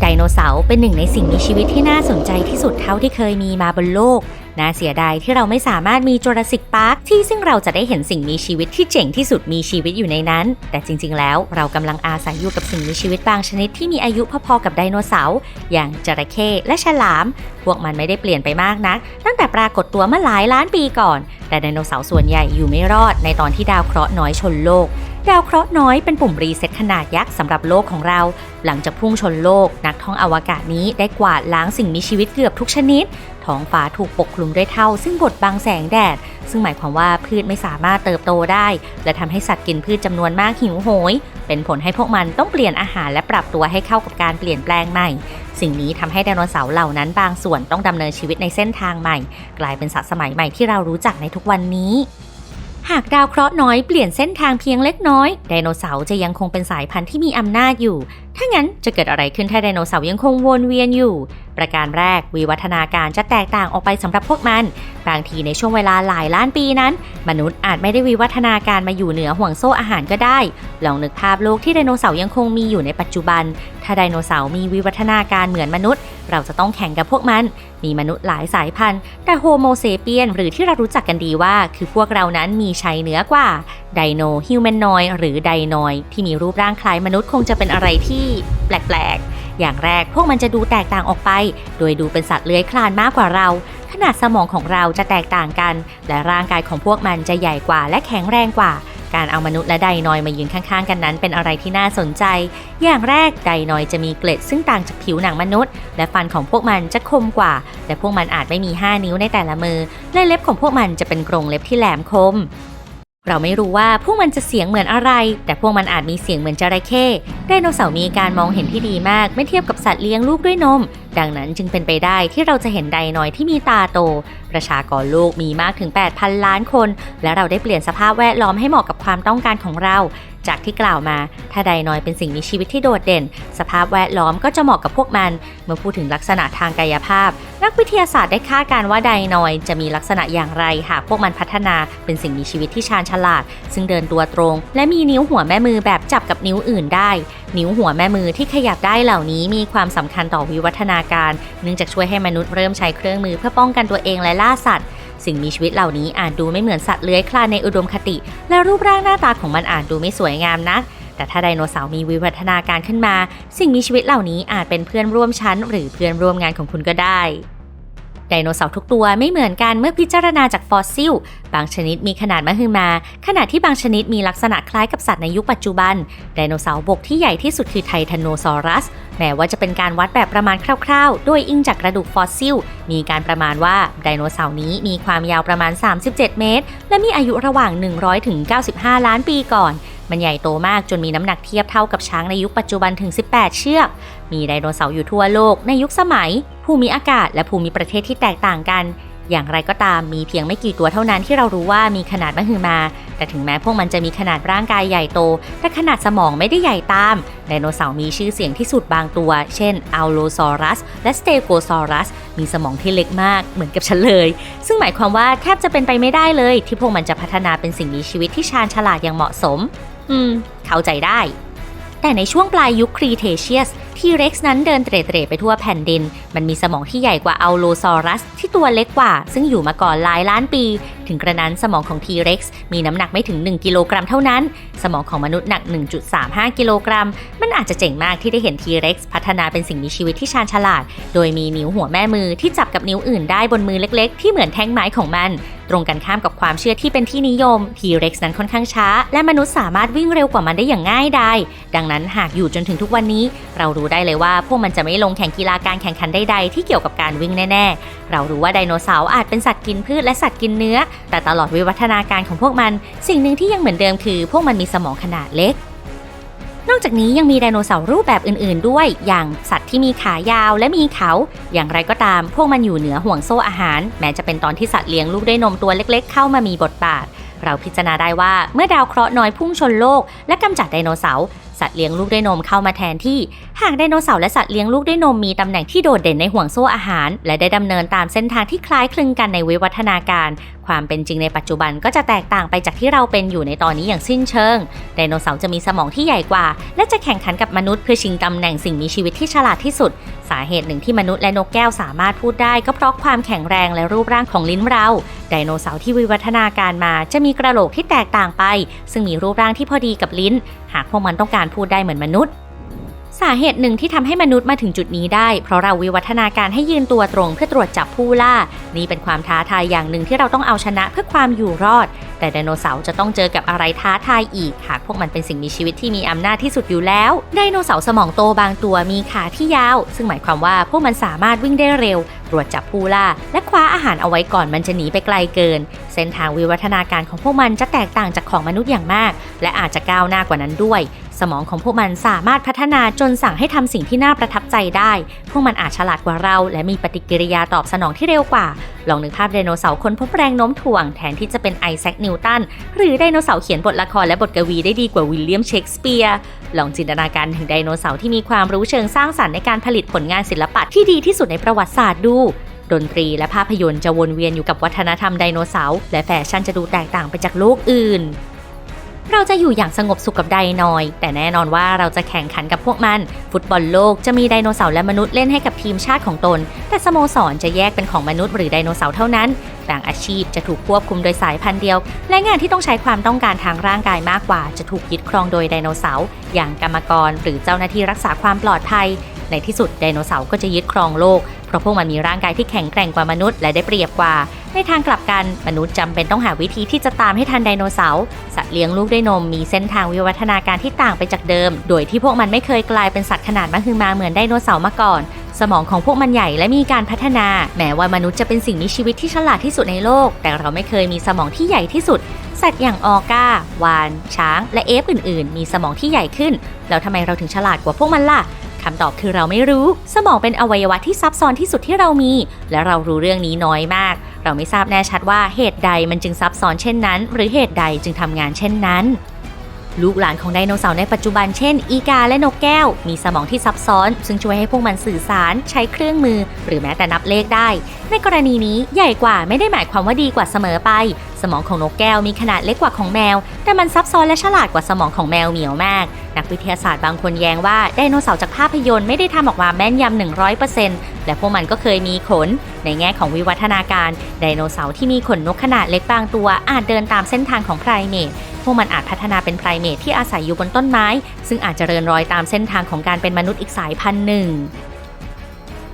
ไดโนเสาร์เป็นหนึ่งในสิ่งมีชีวิตที่น่าสนใจที่สุดเท่าที่เคยมีมาบนโลก น่าเสียดายที่เราไม่สามารถมีจูราสสิกพาร์คที่ซึ่งเราจะได้เห็นสิ่งมีชีวิตที่เจ๋งที่สุดมีชีวิตอยู่ในนั้น แต่จริง ๆ แล้วเรากำลังอาศัยอยู่กับสิ่งมีชีวิตบางชนิดที่มีอายุพอๆกับไดโนเสาร์อย่างจระเข้และฉลาม พวกมันไม่ได้เปลี่ยนไปมากนัก ตั้งแต่ปรากฏตัวเมื่อหลายล้านปีก่อน แต่ไดโนเสาร์ส่วนใหญ่อยู่ไม่รอดในตอนที่ดาวเคราะห์น้อยชนโลก ดาวเคราะห์น้อยเป็นปุ่มรีเซ็ตขนาดยักษ์สำหรับโลกของเรา หลังจากพุ่งชนโลก นักท่องอวกาศนี้ได้กวาดล้างสิ่งมีชีวิตเกือบทุกชนิด ท้องฟ้าถูกปกคลุมด้วยเท่า ซึ่งบดบังแสงแดด ซึ่งหมายความว่าพืชไม่สามารถเติบโตได้ และทำให้สัตว์กินพืชจำนวนมากหิวโหย เป็นผลให้พวกมันต้องเปลี่ยนอาหารและปรับตัวให้เข้ากับการเปลี่ยนแปลงใหม่ สิ่งนี้ทำให้ไดโนเสาร์เหล่านั้นบางส่วนต้องดำเนินชีวิตในเส้นทางใหม่ กลายเป็นสัตว์สมัยใหม่ที่เรารู้จักในทุกวันนี้ หากดาวเคราะห์น้อยเปลี่ยนเส้นทางเพียงเล็กน้อย ไดโนเสาร์จะยังคงเป็นสายพันธุ์ที่มีอำนาจอยู่ ถ้างั้นจะเกิดอะไรขึ้นถ้าไดโนเสาร์ยังคงวนเวียนอยู่ ประการแรกวิวัฒนาการจะแตกต่างออกไปสำหรับพวกมัน บางทีในช่วงเวลาหลายล้านปีนั้น มนุษย์อาจไม่ได้วิวัฒนาการมาอยู่เหนือห่วงโซ่อาหารก็ได้ ลองนึกภาพโลกที่ไดโนเสาร์ยังคงมีอยู่ในปัจจุบัน ถ้าไดโนเสาร์มีวิวัฒนาการเหมือนมนุษย์ เราจะต้องแข่งกับพวกมัน มีมนุษย์หลายสายพันธุ์ แต่โฮโมเซเปียนหรือที่เรารู้จักกันดีว่า คือพวกเรานั้นมีชัยเหนือกว่า ไดโนฮิวแมนนอยหรือไดนอยที่มีรูปร่างคล้ายมนุษย์คงจะเป็นอะไรที่แปลกๆ อย่างแรกพวกมันจะดูแตกต่างออกไป โดยดูเป็นสัตว์เลื้อยคลานมากกว่าเรา ขนาดสมองของเราจะแตกต่างกัน และร่างกายของพวกมันจะใหญ่กว่าและแข็งแรงกว่า การเอามนุษย์และไดนอยมายืนข้างๆ กันนั้นเป็นอะไรที่น่าสนใจ อย่างแรกไดนอยจะมีเกล็ดซึ่งต่างจากผิวหนังมนุษย์ และฟันของพวกมันจะคมกว่า และพวกมันอาจไม่มี 5 นิ้วในแต่ละมือ และเล็บของพวกมันจะเป็นกรงเล็บที่แหลมคม เราไม่รู้ว่าพวกมันจะเสียงเหมือนอะไร แต่พวกมันอาจมีเสียงเหมือนจระเข้ไดโนเสาร์มีการมองเห็นที่ดีมากไม่เทียบกับสัตว์เลี้ยงลูกด้วยนม ดังนั้นจึงเป็นไปได้ที่เราจะเห็นไดนอยที่มีตาโต ประชากรโลกมีมากถึง 8,000 ล้านคน และเราได้เปลี่ยนสภาพแวดล้อมให้เหมาะกับความต้องการของเราจากที่กล่าวมา ถ้าไดนอยเป็นสิ่งมีชีวิตที่โดดเด่น สภาพแวดล้อมก็จะเหมาะกับพวกมัน เมื่อพูดถึงลักษณะทางกายภาพ นักวิทยาศาสตร์ได้คาดการว่าไดนอยจะมีลักษณะอย่างไรหากพวกมันพัฒนาเป็นสิ่งมีชีวิตที่ชาญฉลาด ซึ่งเดินตัวตรง และมีนิ้วหัวแม่มือแบบจับกับนิ้วอื่นได้ นิ้วหัวแม่มือที่ขยับได้เหล่านี้มีความสำคัญต่อวิวัฒนาการ เนื่องจากช่วยให้มนุษย์เริ่มใช้เครื่องมือเพื่อป้องกันตัวเองและล่าสัตว์ สิ่งมีชีวิตเหล่านี้อาจดูไม่เหมือนสัตว์เลื้อยคลานในอุดมคติ และรูปร่างหน้าตาของมันอาจดูไม่สวยงามนัก แต่ถ้าไดโนเสาร์มีวิวัฒนาการขึ้นมา สิ่งมีชีวิตเหล่านี้อาจเป็นเพื่อนร่วมชั้น หรือเพื่อนร่วมงานของคุณก็ได้ ไดโนเสาร์ทุกตัวไม่เหมือนกันเมื่อพิจารณาจากฟอสซิล บางชนิดมีขนาดมหึมา ขณะที่บางชนิดมีลักษณะคล้ายกับสัตว์ในยุคปัจจุบัน ไดโนเสาร์บกที่ใหญ่ที่สุดคือไทแทนโนซอรัส แม้ว่าจะเป็นการวัดแบบประมาณคร่าวๆ โดยอิงจากกระดูกฟอสซิล มีการประมาณว่าไดโนเสาร์นี้มีความยาวประมาณ 37 เมตร และมีอายุระหว่าง 100ถึง95 ล้านปีก่อน มันใหญ่โตมากจนมีน้ำหนักเทียบเท่ากับช้างในยุคปัจจุบันถึง 18 เชือก มีไดโนเสาร์อยู่ทั่วโลกในยุคสมัย ภูมิอากาศและภูมิประเทศที่แตกต่างกัน อย่างไรก็ตามมีเพียงไม่กี่ตัวเท่านั้นที่เรารู้ว่ามีขนาดมหึมา แต่ถึงแม้พวกมันจะมีขนาดร่างกายใหญ่โต แต่ขนาดสมองไม่ได้ใหญ่ตาม ไดโนเสาร์มีชื่อเสียงที่สุดบางตัว เช่นอัลโลซอรัส และสเตโกซอรัส มีสมองที่เล็กมากเหมือนกับฉันเลย ซึ่งหมายความว่าแทบจะเป็นไปไม่ได้เลย ที่พวกมันจะพัฒนาเป็นสิ่งมีชีวิตที่ชาญฉลาดอย่างเหมาะสม อืม เข้าใจได้ แต่ในช่วงปลายยุคครีเทเชียสที่เร็กซ์นั้นเดินเตร่ๆไปทั่วแผ่นดิน มันมีสมองที่ใหญ่กว่าอัลโลซอรัส ที่ตัวเล็กกว่า ซึ่งอยู่มาก่อนหลายล้านปี ถึงกระนั้นสมองของทีเร็กซ์มีน้ำหนักไม่ถึง 1 กิโลกรัมเท่านั้น สมองของมนุษย์หนัก 1.35 กิโลกรัม มันอาจจะเจ๋งมากที่ได้เห็นทีเร็กซ์พัฒนาเป็นสิ่งมีชีวิตที่ชาญฉลาด โดยมีนิ้วหัวแม่มือที่จับกับนิ้วอื่นได้บนมือเล็กๆ ที่เหมือนแท่งไม้ของมัน ตรงกันข้ามกับความเชื่อที่เป็นที่นิยม T-Rex นั้นค่อนข้างช้า และมนุษย์สามารถวิ่งเร็วกว่ามันได้อย่างง่ายดายดังนั้นหากอยู่จนถึงทุกวันนี้ เรารู้ได้เลยว่าพวกมันจะไม่ลงแข่งกีฬาการแข่งขันใดๆที่เกี่ยวกับการวิ่งแน่ๆ เรารู้ว่าไดโนเสาร์อาจเป็นสัตว์กินพืชและสัตว์กินเนื้อแต่ตลอดวิวัฒนาการของพวกมันสิ่งหนึ่งที่ยังเหมือนเดิมคือพวกมันมีสมองขนาดเล็ก นอกจากนี้ยังมีไดโนเสาร์รูปแบบอื่นๆ ด้วย อย่างสัตว์ที่มีขายาวและมีเขา อย่างไรก็ตาม พวกมันอยู่เหนือห่วงโซ่อาหาร แม้จะเป็นตอนที่สัตว์เลี้ยงลูกด้วยนมตัวเล็ก ๆ เข้ามามีบทบาท เราพิจารณาได้ว่าเมื่อดาวเคราะห์น้อยพุ่งชนโลก และกำจัดไดโนเสาร์สัตว์เลี้ยงลูกด้วยนมเข้ามาแทนที่ หากไดโนเสาร์และสัตว์เลี้ยงลูกด้วยนมมีตำแหน่งที่โดดเด่นในห่วงโซ่อาหาร และได้ดำเนินตามเส้นทางที่คล้ายคลึงกันในวิวัฒนาการ ความเป็นจริงในปัจจุบันก็จะแตกต่างไปจากที่เราเป็นอยู่ในตอนนี้อย่างสิ้นเชิง ไดโนเสาร์จะมีสมองที่ใหญ่กว่า และจะแข่งขันกับมนุษย์เพื่อชิงตำแหน่งสิ่งมีชีวิตที่ฉลาดที่สุด สาเหตุหนึ่งที่มนุษย์และนกแก้วสามารถพูดได้ ก็เพราะความแข็งแรงและรูปร่างของลิ้นเรา ไดโนเสาร์ที่วิวัฒนาการมาจะมีกระโหลกที่แตกต่างไป ซึ่งมีรูปร่างที่พอดีกับลิ้น หากพวกมันต้องการพูดได้เหมือนมนุษย์ สาเหตุหนึ่งที่ทำให้มนุษย์มาถึงจุดนี้ได้ เพราะเราวิวัฒนาการให้ยืนตัวตรงเพื่อตรวจจับผู้ล่า นี่เป็นความท้าทายอย่างหนึ่งที่เราต้องเอาชนะเพื่อความอยู่รอด แต่ไดโนเสาร์จะต้องเจอกับอะไรท้าทายอีก หากพวกมันเป็นสิ่งมีชีวิตที่มีอำนาจที่สุดอยู่แล้ว ไดโนเสาร์สมองโตบางตัวมีขาที่ยาว ซึ่งหมายความว่าพวกมันสามารถวิ่งได้เร็ว ตรวจจับผู้ล่า และคว้าอาหารเอาไว้ก่อนมันจะหนีไปไกลเกิน เส้นทางวิวัฒนาการของพวกมันจะแตกต่างจากของมนุษย์อย่างมาก และอาจจะก้าวหน้ากว่านั้นด้วย สมองของพวกมันสามารถพัฒนาจนสั่งให้ทำสิ่งที่น่าประทับใจได้ พวกมันอาจฉลาดกว่าเรา และมีปฏิกิริยาตอบสนองที่เร็วกว่า ลองนึกภาพไดโนเสาร์ค้นพบแรงโน้มถ่วง แทนที่จะเป็นไอแซคนิวตัน หรือไดโนเสาร์เขียนบทละครและบทกวีได้ดีกว่าวิลเลียมเชกสเปียร์ลองจินตนาการถึงไดโนเสาร์ที่มีความรู้เชิงสร้างสรรค์ในการผลิตผลงานศิลปะที่ดีที่สุดในประวัติศาสตร์ดูดนตรีและภาพยนตร์จะวนเวียนอยู่กับวัฒนธรรมไดโนเสาร์และแฟชั่นจะดูแตกต่างไปจากโลกอื่น เราจะอยู่อย่างสงบสุขกับไดโนอย แต่แน่นอนว่าเราจะแข่งขันกับพวกมัน ฟุตบอลโลกจะมีไดโนเสาร์และมนุษย์เล่นให้กับทีมชาติของตน แต่สโมสรจะแยกเป็นของมนุษย์หรือไดโนเสาร์เท่านั้นบางอาชีพจะถูกควบคุมโดยสายพันธุ์เดียว และงานที่ต้องใช้ความต้องการทางร่างกายมากกว่า จะถูกยึดครองโดยไดโนเสาร์อย่างกรรมกร หรือเจ้าหน้าที่รักษาความปลอดภัย ในที่สุดไดโนเสาร์ก็จะยึดครองโลก เพราะพวกมันมีร่างกายที่แข็งแกร่งกว่ามนุษย์และได้เปรียบกว่า ในทางกลับกันมนุษย์จำเป็นต้องหาวิธีที่จะตามให้ทันไดโนเสาร์สัตว์เลี้ยงลูกด้วยนมมีเส้นทางวิวัฒนาการที่ต่างไปจากเดิม โดยที่พวกมันไม่เคยกลายเป็นสัตว์ขนาดมหึมาเหมือนไดโนเสาร์มาก่อน สมองของพวกมันใหญ่และมีการพัฒนา แม้ว่ามนุษย์จะเป็นสิ่งมีชีวิตที่ฉลาดที่สุดในโลก แต่เราไม่เคยมีสมองที่ใหญ่ที่สุดสัตว์อย่างออก้า วาน ช้าง และเอฟอื่น ๆ มีสมองที่ใหญ่ขึ้น แล้วทำไมเราถึงฉลาดกว่าพวกมันล่ะ คำตอบคือเราไม่รู้ สมองเป็นอวัยวะที่ซับซ้อนที่สุดที่เรามี และเรารู้เรื่องนี้น้อยมาก เราไม่ทราบแน่ชัดว่าเหตุใดมันจึงซับซ้อนเช่นนั้น หรือเหตุใดจึงทำงานเช่นนั้นลูกหลานของไดโนเสาร์ในปัจจุบันเช่น อีกาและนกแก้ว มีสมองที่ซับซ้อน ซึ่งช่วยให้พวกมันสื่อสาร ใช้เครื่องมือ หรือแม้แต่นับเลขได้ ในกรณีนี้ใหญ่กว่าไม่ได้หมายความว่าดีกว่าเสมอไป สมองของนกแก้วมีขนาดเล็กกว่าของแมว แต่มันซับซ้อนและฉลาดกว่าสมองของแมวเหมียวมาก นักวิทยาศาสตร์บางคนแย้งว่าไดโนเสาร์จากภาพยนตร์ไม่ได้ทำออกมาแม่นยำ100%และพวกมันก็เคยมีขน ในแง่ของวิวัฒนาการ ไดโนเสาร์ที่มีขนนกขนาดเล็กบางตัวอาจเดินตามเส้นทางของไพรเมทพวกมันอาจพัฒนาเป็นไพรเมทที่อาศัยอยู่บนต้นไม้ ซึ่งอาจเจริญรอยตามเส้นทางของการเป็นมนุษย์อีกสายพันธุ์หนึ่ง